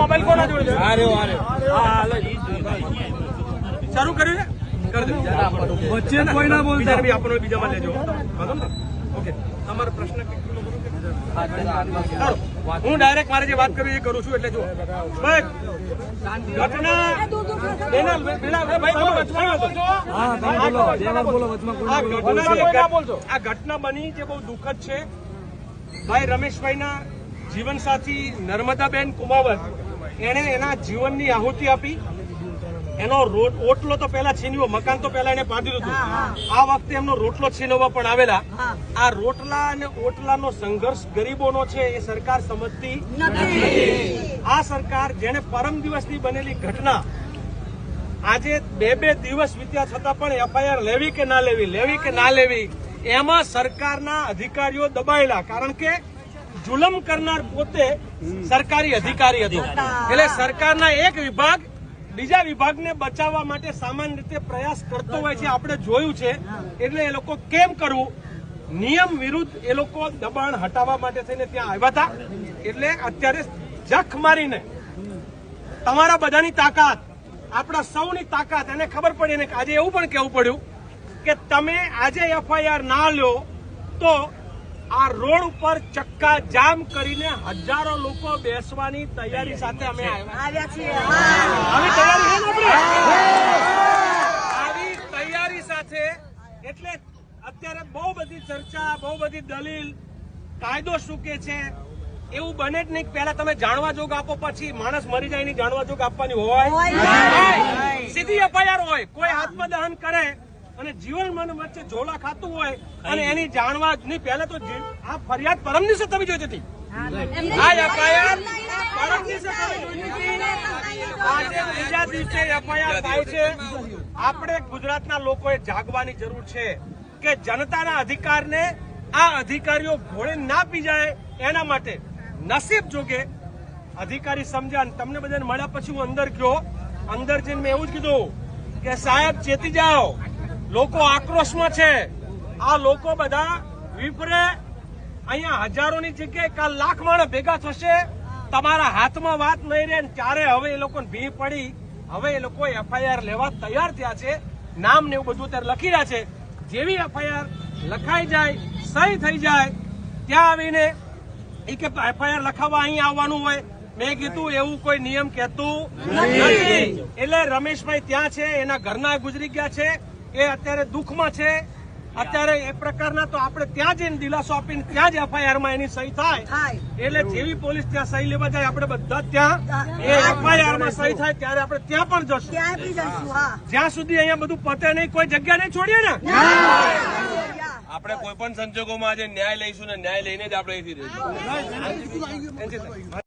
Mobile કોના જોડે છે? હા, હા, લઈ. શરૂ કર્યું છે કરી દો. વચ્ચે કોઈ ના બોલતા. બી આપણો બીજામાં લેજો. ને? ઓકે. તમારો પ્રશ્ન? હું ડાયરેક્ટ મારે જે વાત કરવી એ કરું છું એટલે જો. હા ઘટના આ ઘટના બની જે બહુ દુઃખદ છે. ભાઈ રમેશભાઈના જીવનસાથી નર્મદાબેન કુમાવત એણે એના જીવનની આહુતિ આપી. એનો ઓટલો તો પહેલા છીનવ્યો મકાન તો પહેલા એને પાડી દીધું આ વખતે એમનો રોટલો છીનવવા પણ આવેલા. આ રોટલા અને ઓટલાનો સંઘર્ષ ગરીબોનો છે એ સરકાર સમજતી આ સરકાર જેને પરમ દિવસની બનેલી ઘટના આજે બે બે દિવસ વીત્યા છતાં પણ એફઆઈઆર લેવી કે ના લેવી લેવી કે ના લેવી એમાં સરકારના અધિકારીઓ દબાયેલા. કારણ કે જુલમ કરનાર પોતે સરકારી અધિકારી હતો. એટલે સરકારના એક વિભાગ બીજા વિભાગને બચાવવા માટે સામાન્ય રીતે પ્રયાસ કરતો હોય છે. આપણે જોયું છે. એટલે એ લોકો કેમ કરવું? નિયમ વિરુદ્ધ એ લોકો દબાણ હટાવવા માટે થઈને ત્યાં આવ્યા હતા. એટલે અત્યારે જખ મારીને તમારા બધાની તાકાત, આપણા સૌની તાકાત, એને ખબર પડી ને આજે એવું પણ કહેવું પડ્યું કે તમે આજે એફઆઈઆર ના લો તો આ રોડ ઉપર ચક્કા જામ કરીને હજારો લોકો બેસવાની તૈયારી સાથે અમે આવ્યા છીએ આવી તૈયારી? આવી સાથે એટલે અત્યારે બહુ બધી ચર્ચા બહુ બધી દલીલ કાયદો શું કે છે એવું બને જ નહીં પહેલા તમે જાણવા જોગ આપો પછી માણસ મરી જાય ની જાણવા જોગ આપવાની. હોય. સીધી એફઆઈઆર હોય કોઈ આત્મદહન કરે અને જીવન મન વચ્ચે ઝોલા ખાતું હોય અને એની જાણવા નહીં. પહેલા તો આ ફરિયાદ પરમ દિવસે તમે જોઈ હતી. આ એફઆઈઆર પરમ દિવસે તમે જોઈ હતી. આજે બીજા દિવસે એફઆઈઆર થાય છે. આપણે ગુજરાતના લોકોએ જાગવાની જરૂર છે કે જનતાના અધિકારને આ અધિકારીઓ ઘોડે ના પી જાય એના માટે નસીબ જોગે. અધિકારી સમજ્યા તમને બધાને મળ્યા પછી હું અંદર ગયો. અંદર જઈને મેં એવું જ કીધું કે સાહેબ ચેતી જાઓ. લોકો આક્રોશમાં છે. આ લોકો બધા વિપરે અહીંયા હજારોની જગ્યાએ કાલ લાખ માણસ ભેગા થશે. તમારા હાથમાં વાત નહીં રહે ને ત્યારે હવે એ લોકોને ભી પડી. હવે એ લોકો એફઆઈઆર લેવા તૈયાર થયા છે. નામ ને એવું બધું અત્યારે લખી રહ્યા છે. જેવી એફઆઈઆર લખાઈ જાય સહી થઈ જાય ત્યાં આવીને એ કે એફઆઈઆર લખાવવા અહીં આવવાનું હોય. મેં કીધું એવું કોઈ નિયમ કહેતું નથી. એટલે રમેશભાઈ ત્યાં છે એના ઘરના ગુજરી ગયા છે. એ અત્યારે દુઃખમાં છે. અત્યારે એ પ્રકારના તો આપણે ત્યાં જઈને દિલાસો આપીને ત્યાં જ એફઆઈઆરમાં એની સહી થાય. એટલે જેવી પોલીસ ત્યાં સહી લેવા જાય આપણે બધા ત્યાં એ એફઆઈઆરમાં સહી થાય ત્યારે આપણે ત્યાં પણ જશું. જ્યાં સુધી અહીંયા બધું પતે નહીં કોઈ જગ્યા નહીં છોડીએ ને? આપણે કોઈ પણ સંજોગોમાં આજે ન્યાય લઈશું ને ન્યાય લઈને જ આપણે અહીંથી રહીશું.